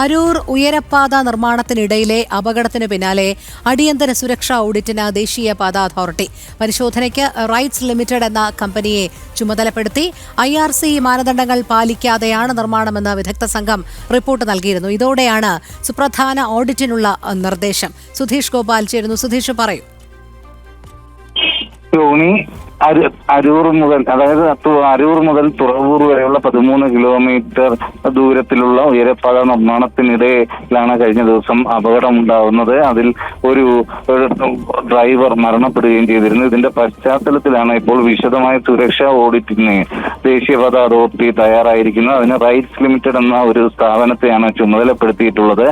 അരൂർ ഉയരപ്പാത നിർമ്മാണത്തിനിടയിലെ അപകടത്തിന് പിന്നാലെ അടിയന്തര സുരക്ഷാ ഓഡിറ്റിന് ദേശീയ പാത അതോറിറ്റി. പരിശോധനയ്ക്ക് റൈറ്റ്സ് ലിമിറ്റഡ് എന്ന കമ്പനിയെ ചുമതലപ്പെടുത്തി ഐ ആർ സി മാനദണ്ഡങ്ങൾ പാലിക്കാതെയാണ് നിർമ്മാണമെന്ന് വിദഗ്ധ സംഘം റിപ്പോർട്ട് നൽകിയിരുന്നു. ഇതോടെയാണ് സുപ്രധാന ഓഡിറ്റിനുള്ള നിർദ്ദേശം. സുധീഷ് ഗോപാൽ ചേരുന്നു. സുധീഷ് പറയൂ. അരൂർ മുതൽ അതായത് അരൂർ മുതൽ തുറവൂർ വരെയുള്ള പതിമൂന്ന് കിലോമീറ്റർ ദൂരത്തിലുള്ള ഉയരപ്പാത നിർമ്മാണത്തിനിടയിലാണ് കഴിഞ്ഞ ദിവസം അപകടമുണ്ടാവുന്നത്. അതിൽ ഒരു ഡ്രൈവർ മരണപ്പെടുകയും ചെയ്തിരുന്നു. ഇതിന്റെ പശ്ചാത്തലത്തിലാണ് ഇപ്പോൾ വിശദമായ സുരക്ഷാ ഓഡിറ്റിന് ദേശീയപാത അതോറിറ്റി തയ്യാറായിരിക്കുന്നത്. അതിന് റൈറ്റ്സ് ലിമിറ്റഡ് എന്ന ഒരു സ്ഥാപനത്തെയാണ് ചുമതലപ്പെടുത്തിയിട്ടുള്ളത്.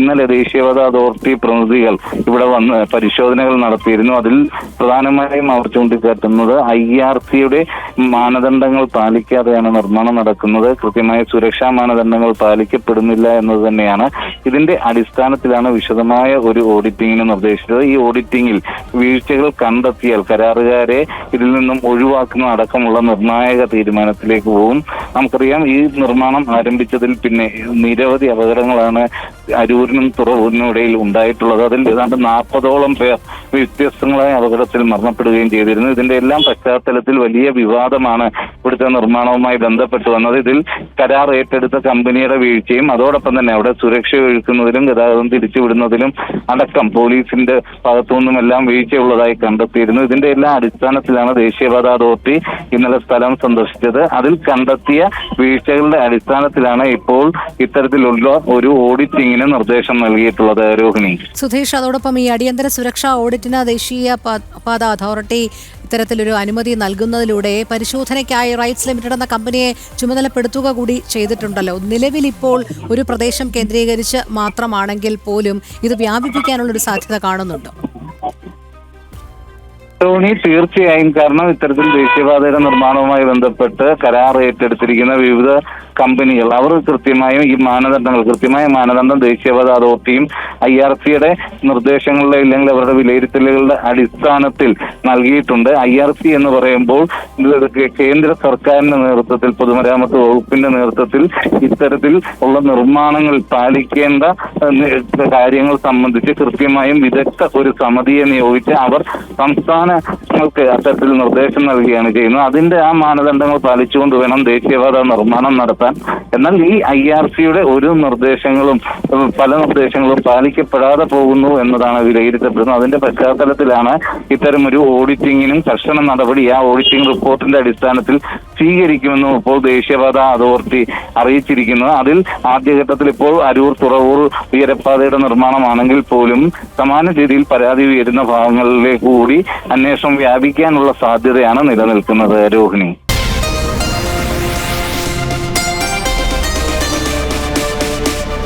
ഇന്നലെ ദേശീയപാത അതോറിറ്റി പ്രതിനിധികൾ ഇവിടെ വന്ന് പരിശോധനകൾ നടത്തിയിരുന്നു. അതിൽ പ്രധാനമായും അവർ ചൂണ്ടിക്കാട്ടുന്നത് ഐ ആർ സിയുടെ മാനദണ്ഡങ്ങൾ പാലിക്കാതെയാണ് നിർമ്മാണം നടക്കുന്നത്. കൃത്യമായ സുരക്ഷാ മാനദണ്ഡങ്ങൾ പാലിക്കപ്പെടുന്നില്ല എന്നത് തന്നെയാണ്. ഇതിന്റെ അടിസ്ഥാനത്തിലാണ് വിശദമായ ഒരു ഓഡിറ്റിംഗിന് നിർദ്ദേശിച്ചത്. ഈ ഓഡിറ്റിംഗിൽ വീഴ്ചകൾ കണ്ടെത്തിയാൽ കരാറുകാരെ ഇതിൽ നിന്നും ഒഴിവാക്കുന്ന അടക്കമുള്ള നിർണായക തീരുമാനത്തിലേക്ക് പോകും. നമുക്കറിയാം ഈ നിർമ്മാണം ആരംഭിച്ചതിൽ പിന്നെ നിരവധി അപകടങ്ങളാണ് അരൂരിനും തുറവൂരിനും ഇടയിൽ ഉണ്ടായിട്ടുള്ളത്. അതിൽ ഏതാണ്ട് നാൽപ്പതോളം പേർ വ്യത്യസ്തങ്ങളായ അപകടത്തിൽ മരണപ്പെടുകയും ചെയ്തിരുന്നു. ഇതിന്റെ എല്ലാം പശ്ചാത്തലത്തിൽ വലിയ വിവാദമാണ് ഇവിടുത്തെ നിർമ്മാണവുമായി ബന്ധപ്പെട്ട് വന്നത്. ഇതിൽ കരാർ ഏറ്റെടുത്ത കമ്പനിയുടെ വീഴ്ചയും അതോടൊപ്പം തന്നെ അവിടെ സുരക്ഷ ഒഴുക്കുന്നതിലും ഗതാഗതം തിരിച്ചുവിടുന്നതിലും അടക്കം പോലീസിന്റെ ഭാഗത്തുനിന്നുമെല്ലാം വീഴ്ചയുള്ളതായി കണ്ടെത്തിയിരുന്നു. ഇതിന്റെ എല്ലാം അടിസ്ഥാനത്തിലാണ് ദേശീയപാത അതോറിറ്റി ഇന്നലെ സ്ഥലം സന്ദർശിച്ചത്. അതിൽ കണ്ടെത്തിയ വീഴ്ചകളുടെ അടിസ്ഥാനത്തിലാണ് ഇപ്പോൾ ഇത്തരത്തിലുള്ള ഒരു ഓഡിറ്റിങ്ങിന് നിർദ്ദേശം നൽകിയിട്ടുള്ളത് രോഹിണി. സുധീഷ് അതോടൊപ്പം ഈ അടിയന്തര സുരക്ഷാ ഓഡിറ്റിന് ദേശീയ പാത അതോറിറ്റി ഇത്തരത്തിലൊരു അനുമതി നൽകുന്നതിലൂടെ പരിശോധനയ്ക്കായി റൈറ്റ്സ് ലിമിറ്റഡ് എന്ന കമ്പനിയെ ചുമതലപ്പെടുത്തുക കൂടി ചെയ്തിട്ടുണ്ടല്ലോ. നിലവിൽ ഇപ്പോൾ ഒരു പ്രദേശം കേന്ദ്രീകരിച്ച് മാത്രമാണെങ്കിൽ പോലും ഇത് വ്യാപിപ്പിക്കാനുള്ളൊരു സാധ്യത കാണുന്നുണ്ടോ. ടോണി തീർച്ചയായും കാരണം ഇത്തരത്തിൽ ദേശീയപാതയുടെ നിർമ്മാണവുമായി ബന്ധപ്പെട്ട് കരാർ ഏറ്റെടുത്തിരിക്കുന്ന വിവിധ കമ്പനികൾ. അവർ കൃത്യമായും ഈ മാനദണ്ഡങ്ങൾ കൃത്യമായ മാനദണ്ഡം ദേശീയപാത അതോറിറ്റിയും ഐ ആർ സിയുടെ നിർദ്ദേശങ്ങളുടെ ഇല്ലെങ്കിൽ അവരുടെ വിലയിരുത്തലുകളുടെ അടിസ്ഥാനത്തിൽ നൽകിയിട്ടുണ്ട്. ഐ ആർ സി എന്ന് പറയുമ്പോൾ കേന്ദ്ര സർക്കാരിന്റെ നേതൃത്വത്തിൽ പൊതുമരാമത്ത് വകുപ്പിന്റെ നേതൃത്വത്തിൽ ഇത്തരത്തിൽ ഉള്ള നിർമ്മാണങ്ങൾ പാലിക്കേണ്ട കാര്യങ്ങൾ സംബന്ധിച്ച് കൃത്യമായും വിദഗ്ധ ഒരു സമിതിയെ നിയോഗിച്ച് അവർ want to സംസ്ഥാനങ്ങൾക്ക് അത്തരത്തിൽ നിർദ്ദേശം നൽകുകയാണ് ചെയ്യുന്നത്. അതിന്റെ ആ മാനദണ്ഡങ്ങൾ പാലിച്ചുകൊണ്ട് വേണം ദേശീയപാത നിർമ്മാണം നടത്താൻ. എന്നാൽ ഈ ഐ ആർ സിയുടെ ഒരു നിർദ്ദേശങ്ങളും പല നിർദ്ദേശങ്ങളും പാലിക്കപ്പെടാതെ പോകുന്നു എന്നതാണ് വിലയിരുത്തപ്പെടുന്നത്. അതിന്റെ പശ്ചാത്തലത്തിലാണ് ഇത്തരം ഒരു ഓഡിറ്റിങ്ങിനും കർശന നടപടി ആ ഓഡിറ്റിംഗ് റിപ്പോർട്ടിന്റെ അടിസ്ഥാനത്തിൽ സ്വീകരിക്കുമെന്നും ഇപ്പോൾ ദേശീയപാത അതോറിറ്റി അറിയിച്ചിരിക്കുന്നത്. അതിൽ ആദ്യഘട്ടത്തിൽ ഇപ്പോൾ അരൂർ തുറവൂർ ഉയരപ്പാതയുടെ നിർമ്മാണമാണെങ്കിൽ പോലും സമാന രീതിയിൽ പരാതി ഉയരുന്ന ഭാഗങ്ങളിലേക്ക് കൂടി അന്വേഷണം വ്യാപിക്കാനുള്ള സാധ്യതയാണ് നിലനിൽക്കുന്നത് രോഹിണി.